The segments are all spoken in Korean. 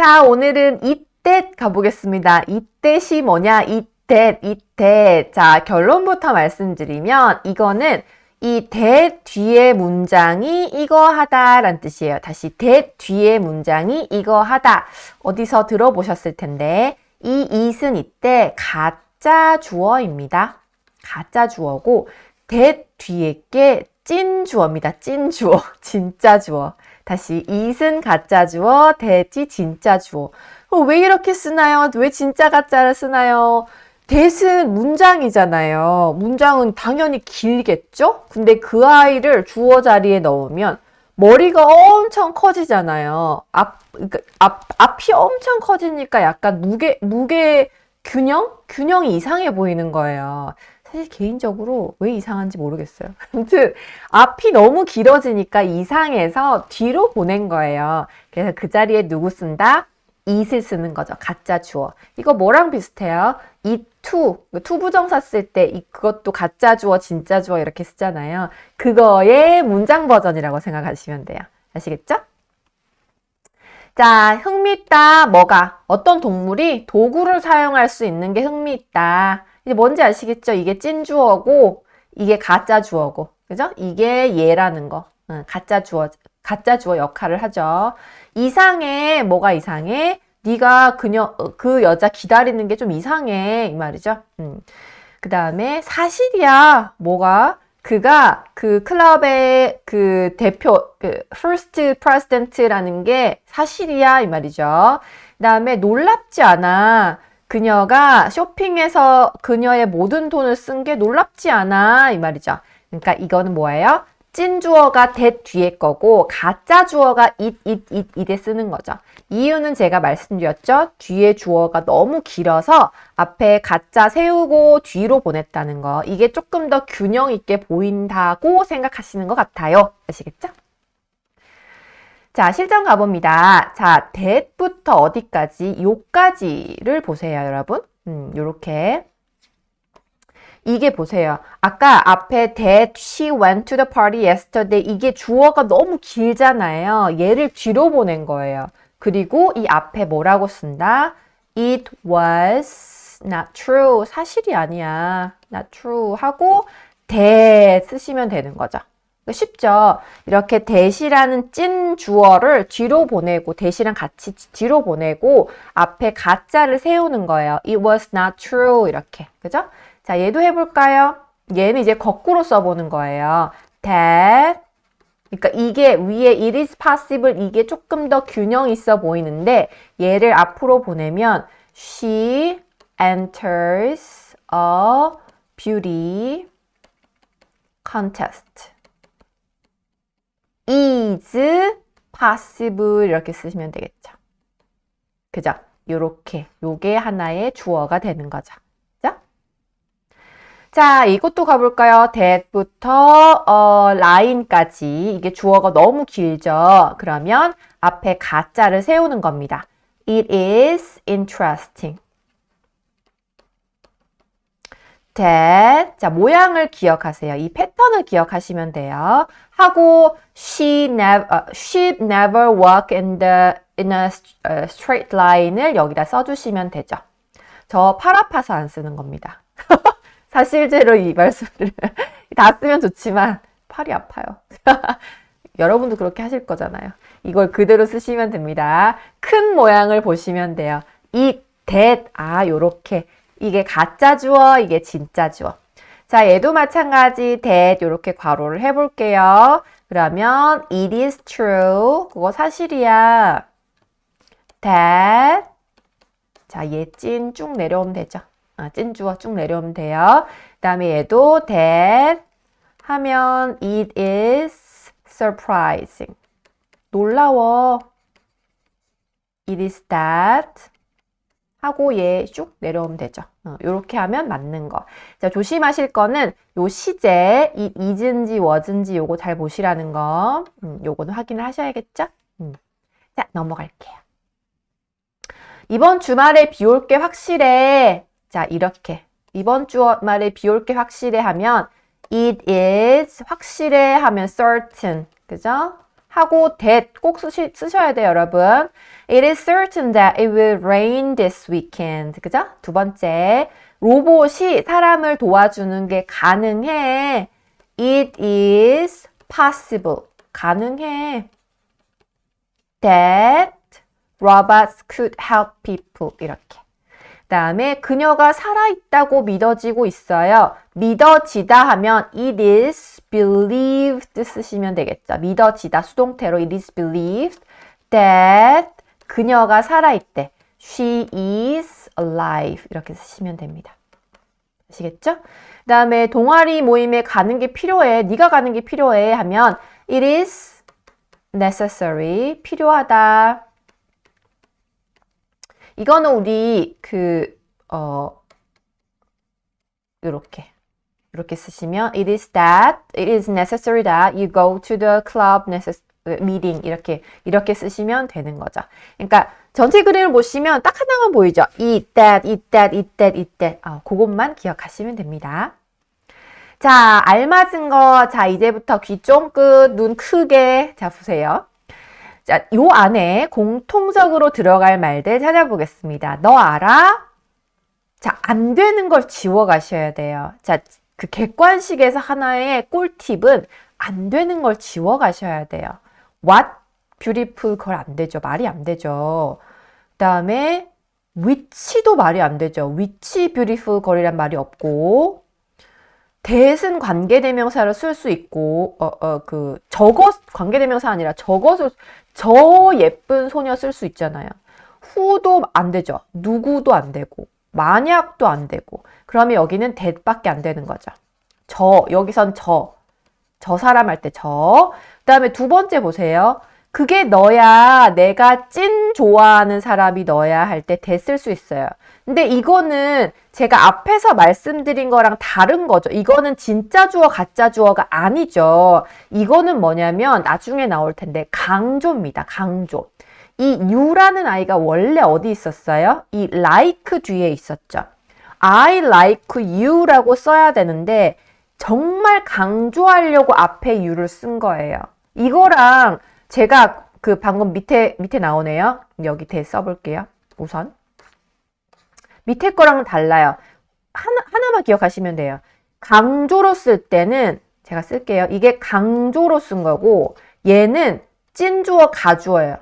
자, 오늘은 이때 가보겠습니다. 이때시 뭐냐? 이때, 이때. 자, 결론부터 말씀드리면 이거는 이 that 뒤에 문장이 이거 하다라는 뜻이에요. 다시 that 뒤에 문장이 이거 하다. 어디서 들어보셨을 텐데 이 it은 이때 가짜 주어입니다. 가짜 주어고 that 뒤에 게 찐 주어입니다. 찐 주어. 진짜 주어. 다시 it은 가짜 주어, that이 진짜 주어. 어, 왜 이렇게 쓰나요? 왜 진짜 가짜를 쓰나요? that은 문장이잖아요. 문장은 당연히 길겠죠? 근데 그 아이를 주어 자리에 넣으면 머리가 엄청 커지잖아요. 앞, 그러니까 앞, 앞이 엄청 커지니까 약간 무게, 무게 균형? 균형이 이상해 보이는 거예요. 사실 개인적으로 왜 이상한지 모르겠어요. 아무튼 앞이 너무 길어지니까 이상해서 뒤로 보낸 거예요. 그래서 그 자리에 누구 쓴다? it을 쓰는 거죠. 가짜 주어. 이거 뭐랑 비슷해요? it. 투부정사 쓸 때 그것도 가짜 주어, 진짜 주어 이렇게 쓰잖아요. 그거의 문장 버전이라고 생각하시면 돼요. 아시겠죠? 자, 흥미있다. 뭐가? 어떤 동물이 도구를 사용할 수 있는 게 흥미있다. 이제 뭔지 아시겠죠? 이게 찐 주어고 이게 가짜 주어고. 그죠? 이게 얘라는 거. 응, 가짜 주어 가짜 주어 역할을 하죠. 이상해. 뭐가 이상해? 네가 그녀 그 여자 기다리는 게 좀 이상해. 이 말이죠. 음. 그 다음에 사실이야. 뭐가? 그가 그 클럽의 그 대표 그 first president라는 게 사실이야 이 말이죠. 그 다음에 놀랍지 않아. 그녀가 쇼핑에서 그녀의 모든 돈을 쓴 게 놀랍지 않아 이 말이죠. 그러니까 이거는 뭐예요? 찐 주어가 that 뒤에 거고 가짜 주어가 it, it, it, it에 쓰는 거죠. 이유는 제가 말씀드렸죠. 뒤에 주어가 너무 길어서 앞에 가짜 세우고 뒤로 보냈다는 거. 이게 조금 더 균형 있게 보인다고 생각하시는 것 같아요. 아시겠죠? 자, 실전 가봅니다. 자, that부터 어디까지? 요까지를 보세요, 여러분. 음, 요렇게. 이게 보세요. 아까 앞에 that she went to the party yesterday 이게 주어가 너무 길잖아요. 얘를 뒤로 보낸 거예요. 그리고 이 앞에 뭐라고 쓴다? It was not true. 사실이 아니야. not true 하고 that 쓰시면 되는 거죠. 쉽죠? 이렇게 대시라는 찐 주어를 뒤로 보내고 대시랑 같이 뒤로 보내고 앞에 가짜를 세우는 거예요. It was not true 이렇게. 그죠? 자, 얘도 해볼까요? 얘는 이제 거꾸로 써보는 거예요. that 그러니까 이게 위에 it is possible 이게 조금 더 균형 있어 보이는데 얘를 앞으로 보내면 she enters a beauty contest is possible 이렇게 쓰시면 되겠죠. 그죠? 요렇게 요게 하나의 주어가 되는 거죠. 그죠? 자, 이것도 가볼까요? that부터 어, line까지 이게 주어가 너무 길죠. 그러면 앞에 가짜를 세우는 겁니다. It is interesting. That 자 모양을 기억하세요. 이 패턴을 기억하시면 돼요. 하고 she never uh, she never walk in the in a straight line을 여기다 써 주시면 되죠. 저 팔 아파서 안 쓰는 겁니다. 사실대로 이 말씀을 다 쓰면 좋지만 팔이 아파요. 여러분도 그렇게 하실 거잖아요. 이걸 그대로 쓰시면 됩니다. 큰 모양을 보시면 돼요. 이 that 아 요렇게 이게 가짜 주어, 이게 진짜 주어. 자, 얘도 마찬가지 that 이렇게 괄호를 해볼게요. 그러면 it is true. 그거 사실이야. that 자, 얘 찐 쭉 내려오면 되죠. 아, 찐 주어 쭉 내려오면 돼요. 그 다음에 얘도 that 하면 it is surprising. 놀라워. it is that 하고 얘 쭉 내려오면 되죠. 어, 이렇게 하면 맞는 거. 자, 조심하실 거는 요 시제, 이 is인지 was인지 요거 잘 보시라는 거. 음, 요거는 확인을 하셔야겠죠? 음. 자, 넘어갈게요. 이번 주말에 비 올 게 확실해. 자, 이렇게. 이번 주말에 비 올 게 확실해 하면 it is 확실해 하면 certain. 그죠? 하고 that 꼭 쓰시, 쓰셔야 돼요, 여러분. It is certain that it will rain this weekend. 그죠? 두 번째. 로봇이 사람을 도와주는 게 가능해. It is possible. 가능해. That robots could help people. 이렇게. 다음에 그녀가 살아있다고 믿어지고 있어요. 믿어지다 하면 it is believed 쓰시면 되겠죠. 믿어지다 수동태로 it is believed that 그녀가 살아있대. She is alive 이렇게 쓰시면 됩니다. 아시겠죠? 그 다음에 동아리 모임에 가는 게 필요해. 네가 가는 게 필요해 하면 it is necessary 필요하다. 이거는 우리 그, 어, 요렇게. 이렇게 쓰시면 it is that, it is necessary that you go to the club necess- meeting 이렇게 이렇게 쓰시면 되는 거죠. 그러니까 전체 그림을 보시면 딱 하나만 보이죠. eat that, eat that, eat that, eat that. 아, 그것만 기억하시면 됩니다. 자, 알맞은 거. 자, 이제부터 귀 쫑긋, 눈 크게. 자, 보세요. 자, 요 안에 공통적으로 들어갈 말들 찾아보겠습니다. 너 알아? 자, 안 되는 걸 지워 가셔야 돼요. 자, 그 객관식에서 하나의 꿀팁은 안 되는 걸 지워 가셔야 돼요. What beautiful 걸안 되죠. 말이 안 되죠. 그 다음에 which도 말이 안 되죠. which beautiful 걸이란 말이 없고 that은 관계대명사로 쓸수 있고 어 어 그 저것 관계대명사 아니라 저것을 저 예쁜 소녀 쓸 수 있잖아요. who도 안 되죠. 누구도 안 되고 만약도 안 되고 그러면 여기는 that밖에 안 되는 거죠. 저 여기선 저. 저 사람 할 때 저. 그다음에 두 번째 보세요. 그게 너야. 내가 찐 좋아하는 사람이 너야 할 때 됐을 수 있어요. 근데 이거는 제가 앞에서 말씀드린 거랑 다른 거죠. 이거는 진짜 주어, 가짜 주어가 아니죠. 이거는 뭐냐면 나중에 나올 텐데 강조입니다. 강조. 이 you라는 아이가 원래 어디 있었어요? 이 like 뒤에 있었죠. I like you라고 써야 되는데 정말 강조하려고 앞에 you를 쓴 거예요. 이거랑 제가 그 방금 밑에 밑에 나오네요. 여기 대 써볼게요. 우선 밑에 거랑은 달라요. 하나 하나만 기억하시면 돼요. 강조로 쓸 때는 제가 쓸게요. 이게 강조로 쓴 거고 얘는 찐주어 가주어예요.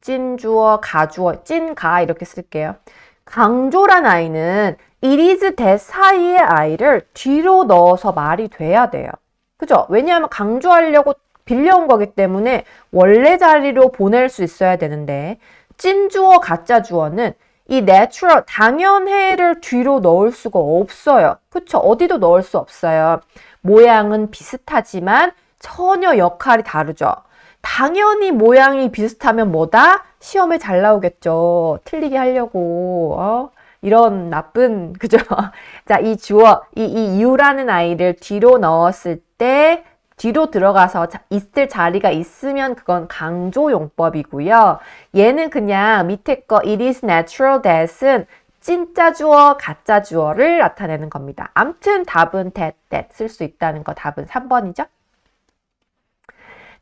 찐주어 가주어 찐가 이렇게 쓸게요. 강조란 아이는 is that 사이의 아이를 뒤로 넣어서 말이 돼야 돼요. 그죠? 왜냐하면 강조하려고 빌려온 거기 때문에 원래 자리로 보낼 수 있어야 되는데 찐주어 가짜 주어는 이 natural 당연해를 뒤로 넣을 수가 없어요. 그쵸? 어디도 넣을 수 없어요. 모양은 비슷하지만 전혀 역할이 다르죠. 당연히 모양이 비슷하면 뭐다? 시험에 잘 나오겠죠. 틀리게 하려고. 어? 이런 나쁜, 그죠? 자, 이 주어, 이, 이 you라는 아이를 뒤로 넣었을 때 뒤로 들어가서 자, 있을 자리가 있으면 그건 강조 용법이고요. 얘는 그냥 밑에 거 it is natural that은 진짜 주어, 가짜 주어를 나타내는 겁니다. 암튼 답은 that, that 쓸 수 있다는 거 답은 3번이죠.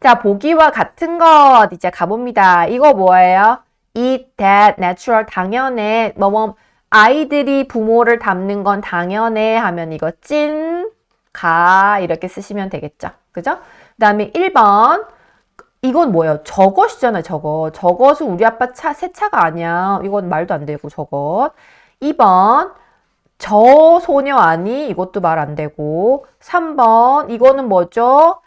자, 보기와 같은 것 이제 가봅니다. 이거 뭐예요? eat that, natural, 당연해. 뭐, 뭐, 아이들이 부모를 닮는 건 당연해 하면 이거 찐, 가, 이렇게 쓰시면 되겠죠. 그죠? 그 다음에 1번. 이건 뭐예요? 저것이잖아요, 저것. 저것은 우리 아빠 차, 새 차가 아니야. 이건 말도 안 되고, 저것. 2번. 저 소녀 아니? 이것도 말 안 되고. 3번. 이거는 뭐죠?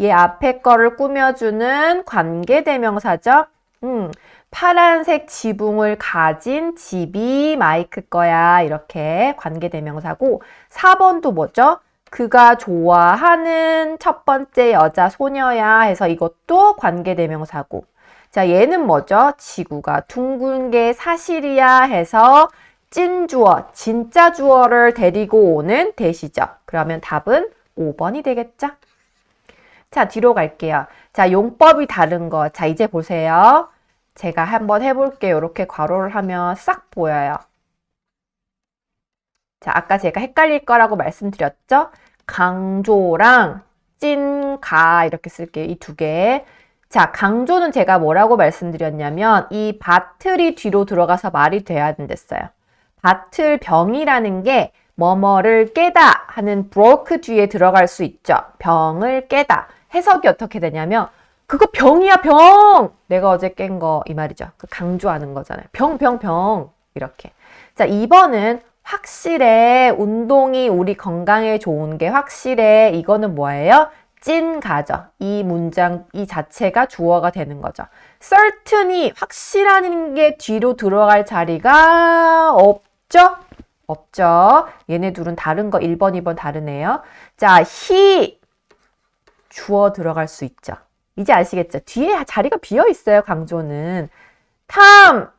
얘 앞에 거를 꾸며주는 관계대명사죠. 음, 파란색 지붕을 가진 집이 마이크 거야. 이렇게 관계대명사고. 4번도 뭐죠? 그가 좋아하는 첫 번째 여자 소녀야 해서 이것도 관계대명사고. 자, 얘는 뭐죠? 지구가 둥근 게 사실이야 해서 찐 주어, 진짜 주어를 데리고 오는 대시죠. 그러면 답은 5번이 되겠죠? 자, 뒤로 갈게요. 자, 용법이 다른 거. 자, 이제 보세요. 제가 한번 해볼게요. 이렇게 괄호를 하면 싹 보여요. 자, 아까 제가 헷갈릴 거라고 말씀드렸죠? 강조랑 찐, 가 이렇게 쓸게요. 이 두 개. 자, 강조는 제가 뭐라고 말씀드렸냐면 이 바틀이 뒤로 들어가서 말이 돼야 된댔어요. 바틀 병이라는 게 뭐뭐를 깨다 하는 broke 뒤에 들어갈 수 있죠. 병을 깨다. 해석이 어떻게 되냐면 그거 병이야 병. 내가 어제 깬 거 이 말이죠. 그 강조하는 거잖아요. 병 병 병. 이렇게. 자, 2번은 확실해. 운동이 우리 건강에 좋은 게 확실해. 이거는 뭐예요? 찐 가죠. 이 문장 이 자체가 주어가 되는 거죠. certain이 확실한 게 뒤로 들어갈 자리가 없죠? 없죠. 얘네 둘은 다른 거 1번, 2번 다르네요. 자, he 주어 들어갈 수 있죠. 이제 아시겠죠? 뒤에 자리가 비어 있어요, 강조는. 탐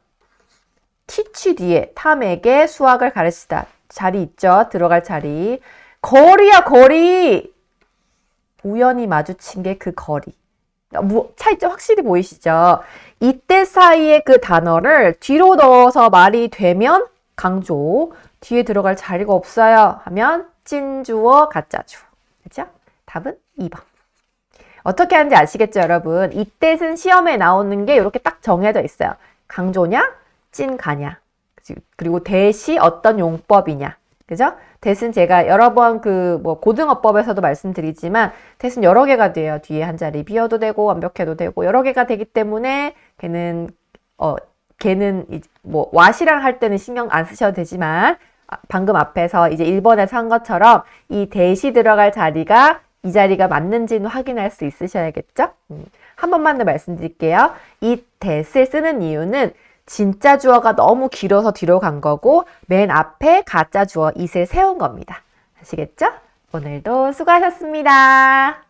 teach 뒤에 탐에게 수학을 가르치다. 자리 있죠? 들어갈 자리. 거리야, 거리. 우연히 마주친 게 그 거리. 뭐, 차이점 확실히 보이시죠? 이때 사이에 그 단어를 뒤로 넣어서 말이 되면 강조, 뒤에 들어갈 자리가 없어요 하면 찐주어, 가짜주어. 그죠? 답은 2번. 어떻게 하는지 아시겠죠, 여러분? 이때는 시험에 나오는 게 이렇게 딱 정해져 있어요. 강조냐, 찐가냐. 그리고 대시 어떤 용법이냐. 그죠? 대신 제가 여러 번 그 뭐 고등어법에서도 말씀드리지만 대신 여러 개가 돼요. 뒤에 한 자리 비어도 되고 완벽해도 되고 여러 개가 되기 때문에 걔는 어 걔는 뭐 와시랑 할 때는 신경 안 쓰셔도 되지만 아, 방금 앞에서 이제 1번에서 한 것처럼 이 대시 들어갈 자리가 이 자리가 맞는지는 확인할 수 있으셔야겠죠? 음, 한 번만 더 말씀드릴게요. 이 that을 쓰는 이유는 진짜 주어가 너무 길어서 뒤로 간 거고 맨 앞에 가짜 주어 it을 세운 겁니다. 아시겠죠? 오늘도 수고하셨습니다.